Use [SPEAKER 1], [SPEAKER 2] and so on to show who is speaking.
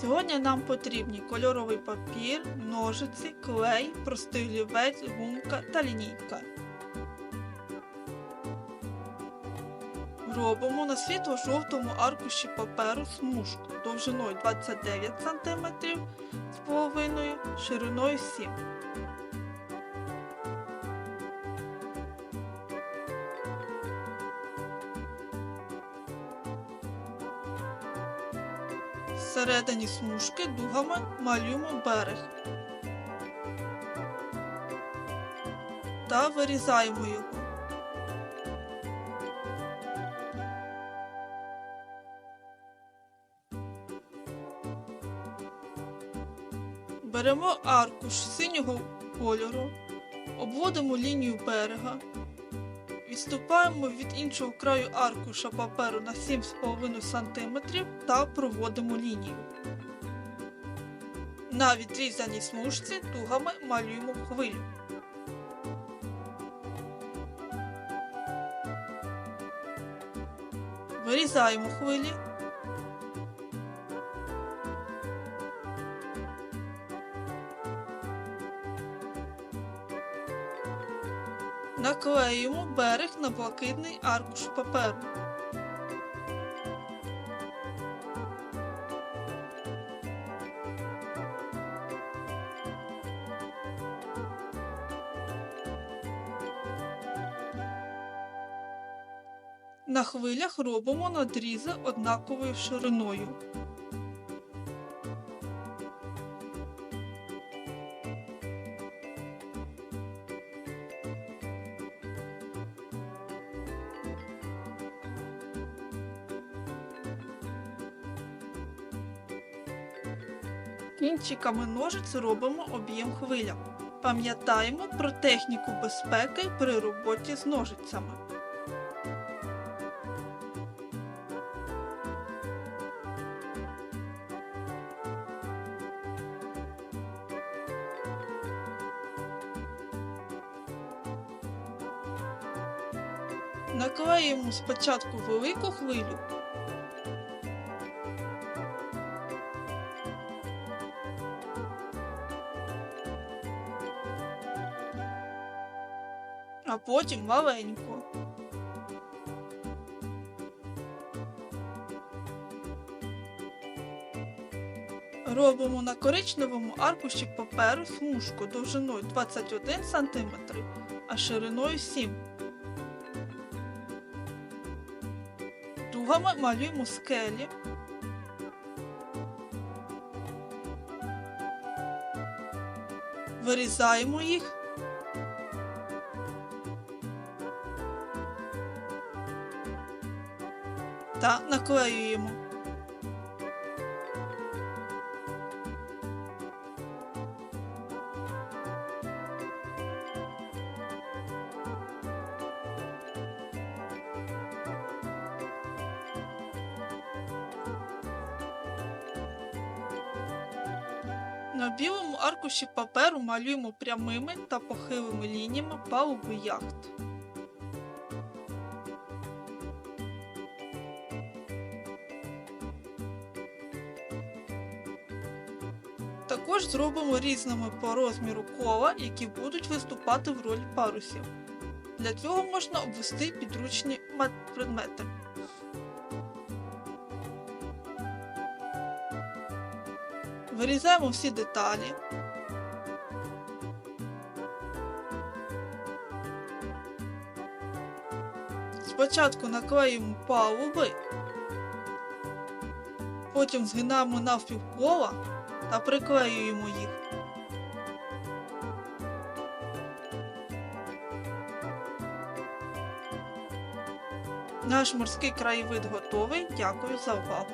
[SPEAKER 1] Сьогодні нам потрібні кольоровий папір, ножиці, клей, простий олівець, гумка та лінійка. Робимо на світло-жовтому аркуші паперу смужку довжиною 29 см з половиною, шириною 7 Всередині смужки дугами малюємо берег та вирізаємо його. Беремо аркуш синього кольору, обводимо лінію берега, відступаємо від іншого краю аркуша паперу на 7,5 см та проводимо лінію. На відрізаній смужці тугами малюємо хвилю. Вирізаємо хвилі. Наклеюємо берег на блакитний аркуш паперу. На хвилях робимо надрізи однаковою шириною. Кінчиками ножиць робимо об'єм хвиля. Пам'ятаємо про техніку безпеки при роботі з ножицями. Наклеїмо спочатку велику хвилю, а потім маленьку. Робимо на коричневому аркуші паперу смужку довжиною 21 см, а шириною 7 Дугами малюємо скелі. Вирізаємо їх. Та наклеюємо. На білому аркуші паперу малюємо прямими та похилими лініями палуби яхт. Також зробимо різними по розміру кола, які будуть виступати в ролі парусів. Для цього можна обвести підручні предмети. Вирізаємо всі деталі. Спочатку наклеїмо палуби, потім згинаємо навпіл кола та приклеюємо їх. Наш морський краєвид готовий. Дякую за увагу.